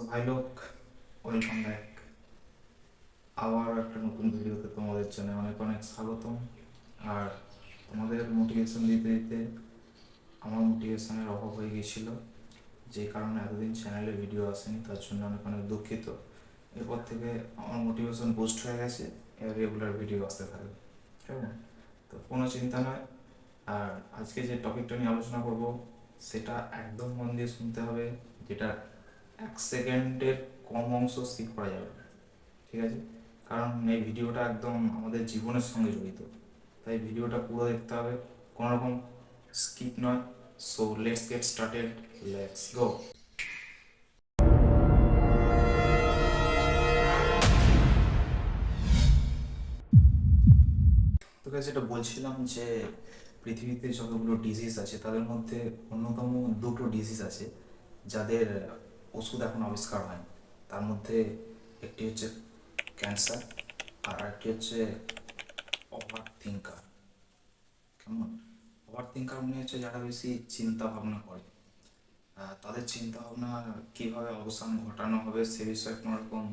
So ভাই লোক welcome back আবার একটা নতুন ভিডিওতে তোমাদের জন্য অনেক অনেক স্বাগতম। আর তোমাদের মোটিভেশন দিতে দিতে আমার মোটিভেশনের অভাব হয়ে গিয়েছিল। যে কারণে এতদিন চ্যানেলে ভিডিও আসেনি, তার জন্য অনেক অনেক দুঃখিত। এরপর থেকে আমার মোটিভেশন বুস্ট হয়ে গেছে এবার রেগুলার ভিডিও আসতে থাকবে। তো কোনো চিন্তা নয়। আর আজকে যে টপিকটা নিয়ে আলোচনা করব, সেটা একদম মন দিয়ে শুনতে হবে, যেটা এক সেকেন্ডের কম অংশ স্কিপ করা যাবে। ঠিক আছে? কারণ এই ভিডিওটা একদম আমাদের জীবনের সঙ্গে জড়িত। তাই ভিডিওটা পুরো দেখতে হবে। কোনো রকম স্কিপ নয়। So let's get started let's go তোকে যেটা বলছিলাম যে পৃথিবীতে যতগুলো ডিজিজ আছে, তাদের মধ্যে অন্যতম দুটো ডিজিজ আছে, যাদের ওষুধ এখন আবিষ্কার হয়নি। তার মধ্যে একটি হচ্ছে ক্যান্সার আর আরেকটি হচ্ছে ওভার থিঙ্কার কেমন? ওভার থিঙ্কার মনে হচ্ছে যারা বেশি চিন্তা ভাবনা করে। তাদের চিন্তা ভাবনা কীভাবে অবসান ঘটানো হবে সে বিষয়ে কোনো রকম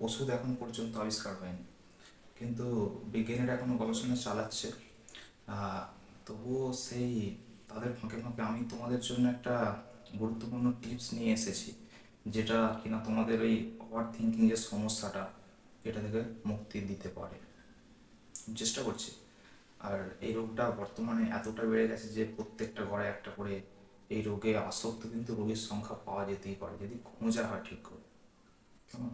ওষুধ এখন পর্যন্ত আবিষ্কার হয়নি। কিন্তু বিজ্ঞানীরা এখনও গবেষণা চালাচ্ছে। তবুও সেই তাদের ফাঁকে ফাঁকে আমি তোমাদের জন্য একটা গুরুত্বপূর্ণ টিপস নিয়ে এসেছি, যেটা কিনা তোমাদের এই ওভার থিঙ্কিং যে সমস্যাটা এটা থেকে মুক্তি দিতে পারে। চেষ্টা করছি। আর এই রোগটা বর্তমানে এতটা বেড়ে গেছে যে প্রত্যেকটা ঘরে একটা করে এই রোগে আসক্ত কিন্তু রোগীর সংখ্যা পাওয়া যেতেই পারে, যদি খোঁজা হয় ঠিক করে। কেমন?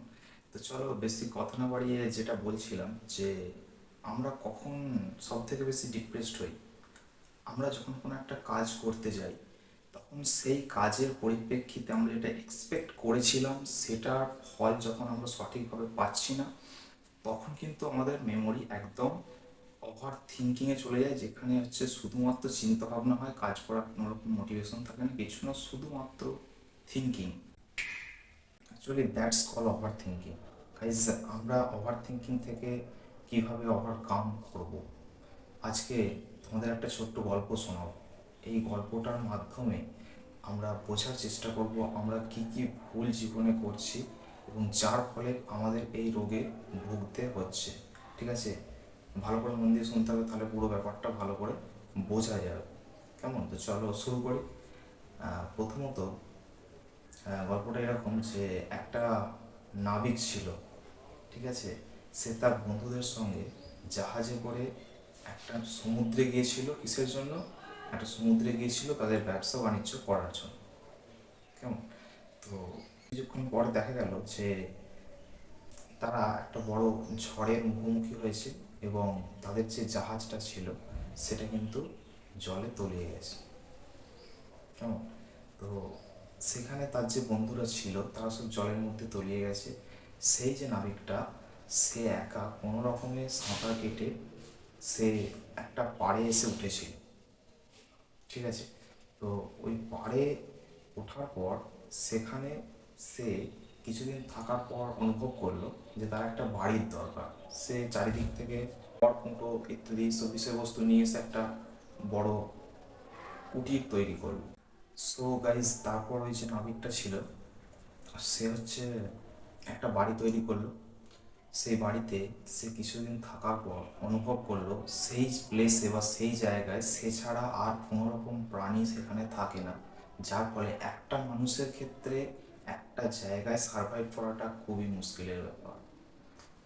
তো চলো বেশি কথা না বাড়িয়ে যেটা বলছিলাম যে আমরা কখন সব থেকে বেশি ডিপ্রেসড হই, আমরা যখন কোনো একটা কাজ করতে যাই তখন সেই কাজের পরিপ্রেক্ষিতে আমরা যেটা এক্সপেক্ট করেছিলাম, সেটার ফল যখন আমরা সঠিকভাবে পাচ্ছি না, তখন কিন্তু আমাদের মেমোরি একদম ওভার থিঙ্কিংয়ে চলে যায়, যেখানে হচ্ছে শুধুমাত্র চিন্তাভাবনা হয়, কাজ করার কোনো রকম মোটিভেশন থাকে না, কিছু না, শুধুমাত্র thinking actually that's call over thinking guys আমরা ওভার থিঙ্কিং থেকে কীভাবে ওভারকাম করব? আজকে তোমাদের একটা ছোট্ট গল্প শোনাবো। এই গল্পটার মাধ্যমে আমরা বোঝার চেষ্টা করব আমরা কি কি ভুল জীবনে করছি এবং যার ফলে আমাদের এই রোগে ভুগতে হচ্ছে। ঠিক আছে? ভালো করে মন দিয়ে শুনতে হবে, তাহলে পুরো ব্যাপারটা ভালো করে বোঝা যাবে। কেমন? তো চলো শুরু করি। প্রথমত গল্পটা এরকম যে একটা নাবিক ছিল, ঠিক আছে? সে তার বন্ধুদের সঙ্গে জাহাজে করে একটা সমুদ্রে গিয়েছিল কিসের জন্য? একটা সমুদ্রে গিয়েছিল, তাদের ব্যবসা বাণিজ্য করার জন্য। কেমন? তো কিছুক্ষণ পর দেখা গেল যে তারা একটা বড় ঝড়ের মুখোমুখি হয়েছে এবং তাদের যে জাহাজটা ছিল, সেটা কিন্তু জলে তলিয়ে গেছে। কেমন? তো সেখানে তার যে বন্ধুরা ছিল, তারা সব জলের মধ্যে তলিয়ে গেছে। সেই যে নাবিকটা, সে একা কোনো রকমে সাঁতার কেটে সে একটা পাড়ে এসে উঠেছিল। ঠিক আছে? তো ওই পাড়ে ওঠার পর সেখানে সে কিছুদিন থাকার পর অনুভব করল যে তার একটা বাড়ির দরকার। সে চারিদিক থেকে কুটো ইত্যাদি সব বিষয়বস্তু নিয়ে এসে একটা বড় কুটির তৈরি করল। সো গাইজ তারপর ওই যে নাবিকটা ছিল, সে হচ্ছে একটা বাড়ি তৈরি করল। সেই বাড়িতে সে কিছুদিন থাকার পর অনুভব করল সেই প্লেসে বা সেই জায়গায় সে ছাড়া আর কোনো রকম প্রাণী সেখানে থাকে না। যার ফলে একটা মানুষের ক্ষেত্রে একটা জায়গায় সার্ভাইভ করাটা খুবই মুশকিলের ব্যাপার।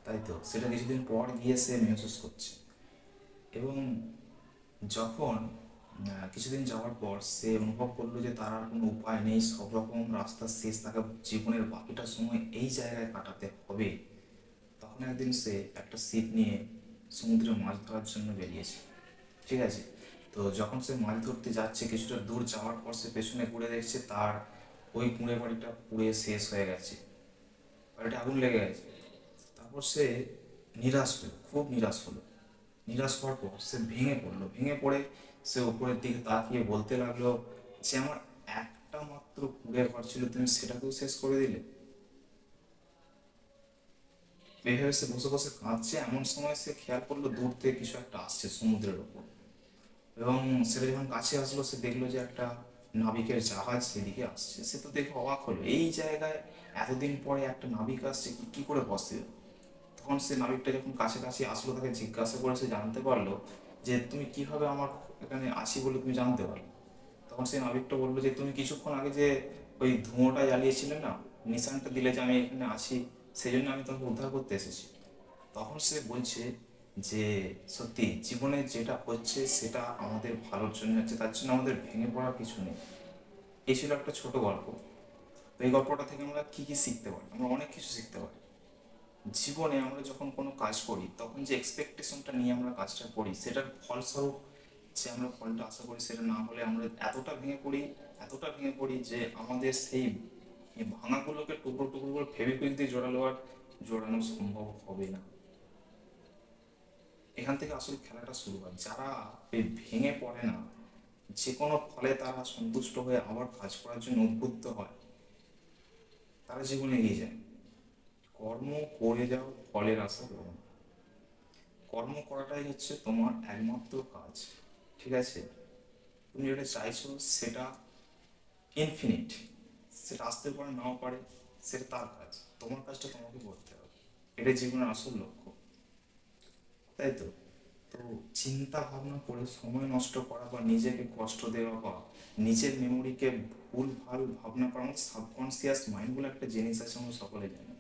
তাই তো? সেটা কিছুদিন পর গিয়ে সে মেহসুস করছে। এবং যখন কিছুদিন যাওয়ার পর সে অনুভব করল যে তার আর কোনো উপায় নেই, সব রকম রাস্তার শেষ তাকে জীবনের বাকিটা সময় এই জায়গায় কাটাতে হবে। তখন একদিন সে একটা ছিপ নিয়ে সমুদ্রে মাছ ধরার জন্য বেরিয়েছে। ঠিক আছে? তো যখন সে মাছ ধরতে যাচ্ছে, কিছুটা দূর যাওয়ার পর সে পেছনে ঘুরে দেখছে তার ওই কুঁড়ে বাড়িটা পুড়ে শেষ হয়ে গেছে। বাড়িটা আগুন লেগে গেছে। তারপর সে নিরাশ হলো, খুব নিরাশ হলো। নিরাশ হওয়ার পর সে ভেঙে পড়ল। ভেঙে পড়ে সে উপরের দিকে তাকিয়ে বলতে লাগল যে, আমার একটা মাত্র কুঁড়ে ঘর ছিল, তুমি সেটাকেও শেষ করে দিলে? এইভাবে সে বসে বসে কাঁদছে এমন সময় সে খেয়াল করল, দূর থেকে কিছু একটা আসছে সমুদ্রের ওপর এবং সেটা যখন কাছে আসলো, সে দেখল যে একটা নাবিকের জাহাজ সেদিকে আসছে। সে তো দেখে অবাক হলো, এই জায়গায় এতদিন পরে একটা নাবিক আসছে, কি কি করে বসে? তখন সে নাবিকটা যখন কাছাকাছি আসলো, তাকে জিজ্ঞাসা করে সে জানতে পারল যে, তুমি কীভাবে আমার এখানে আছি বলে তুমি জানতে পারলে? তখন সেই নাবিকটা বলল যে, তুমি কিছুক্ষণ আগে যে ওই ধুঁয়োটা জ্বালিয়েছিলে না, নিশানটা দিলে যে আমি এখানে আছি সেই জন্য আমি তোমাকে উদ্ধার করতে এসেছি। তখন সে বলছে যে, সত্যি, জীবনে যেটা হচ্ছে সেটা আমাদের ভালোর জন্য হচ্ছে, তার জন্য আমাদের ভেঙে পড়ার কিছু নেই। এই ছিল একটা ছোট গল্প। তো এই গল্পটা থেকে আমরা কী কী শিখতে পারি? আমরা অনেক কিছু শিখতে পারি। জীবনে আমরা যখন কোনো কাজ করি, তখন যে এক্সপেকটেশনটা নিয়ে আমরা কাজটা করি, সেটার ফলস্বরূপ যে আমরা ফলটা আশা করি, সেটা না হলে আমরা এতটা ভেঙে পড়ি, এতটা ভেঙে পড়ি যে আমাদের সেই এই ভাঙাগুলোকে টুকরো টুকরো করে ফেভিকুইক দিয়ে জোড়ালো আর জোড়ানো সম্ভব হবে না। এখান থেকে আসলে খেলাটা শুরু হয়। যারা ভেঙে পড়ে না, যে কোনো ফলে তারা সন্তুষ্ট হয়ে আবার কাজ করার জন্য উদ্বুদ্ধ হয়। তারা জীবনে এগিয়ে যায়। কর্ম করে যাও, ফলের আশা করো। কর্ম করাটাই হচ্ছে তোমার একমাত্র কাজ, ঠিক আছে? তুমি যেটা চাইছো সেটা ইনফিনিট সেটা আসতে পারে, নাও পারে, সেটা তার কাজ। তোমার কাজটা তোমাকে করতে হবে। এটাই জীবনের আসল লক্ষ্য। তাই তো? তো চিন্তা ভাবনা করে সময় নষ্ট করা বা নিজেকে কষ্ট দেওয়া বা নিজের মেমোরিকে ভুল ভালো ভাবনা করা, আমাদের সাবকনসিয়াস মাইন্ড বলে একটা জিনিস আছে, আমরা সকলে জানি।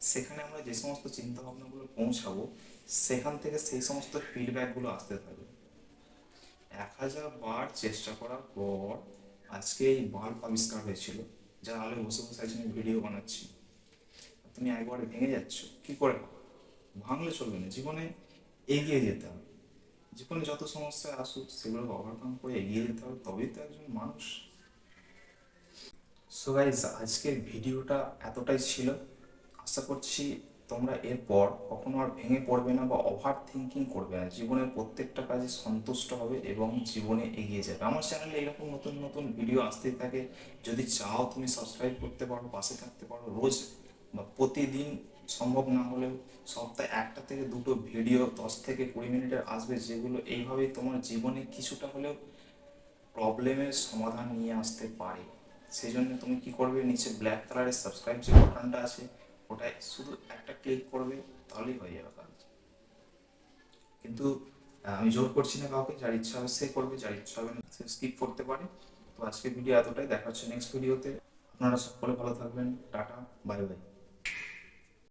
সেখানে আমরা যে সমস্ত চিন্তা ভাবনাগুলো পৌঁছাবো, সেখান থেকে সেই সমস্ত ফিডব্যাকগুলো আসতে থাকবে। এক হাজার বার চেষ্টা করার পর আজকে এই বাল্ব আবিষ্কার হয়েছিল। যার আলো বসে বসে আজকে ভিডিও বানাচ্ছি, তুমি একবারে ভেঙে যাচ্ছ, কি করে? ভাঙলে চলবে না, জীবনে এগিয়ে যেতে হবে। জীবনে যত সমস্যা আসুক সেগুলো ওভারকাম করে এগিয়ে যেতে হবে, তবেই তো একজন মানুষ। সো গাইজ আজকের ভিডিওটা এতটাই ছিল। আশা করছি তোমরা এরপর কখনো আর ভেঙে পড়বে না বা ওভার থিঙ্কিং করবে না। জীবনের প্রত্যেকটা কাজে সন্তুষ্ট হবে এবং জীবনে এগিয়ে যাবে। আমার চ্যানেলে এরকম নতুন নতুন ভিডিও আসতেই থাকে। যদি চাও তুমি সাবস্ক্রাইব করতে পারো, পাশে থাকতে পারো, রোজ বা প্রতিদিন সম্ভব না হলেও সপ্তাহে একটা থেকে দুটো ভিডিও দশ থেকে কুড়ি মিনিটের আসবে, যেগুলো এইভাবেই তোমার জীবনে কিছুটা হলেও প্রবলেমের সমাধান নিয়ে আসতে পারে। সেই জন্য তুমি কি করবে? নিচে ব্ল্যাক কালারের সাবস্ক্রাইব যে বাটনটা আছে ওটায় শুধু একটা ক্লিক করবে, তাহলেই হয়ে যাবে কাজ। কিন্তু আমি জোর করছি না কাউকে, যার ইচ্ছা হবে সে করবে, যার ইচ্ছা হবে না সে স্কিপ করতে পারে। তো আজকের ভিডিও এতটাই, দেখা হচ্ছে নেক্সট ভিডিওতে আপনারা সকলে ভালো থাকবেন, টাটা বাই বাই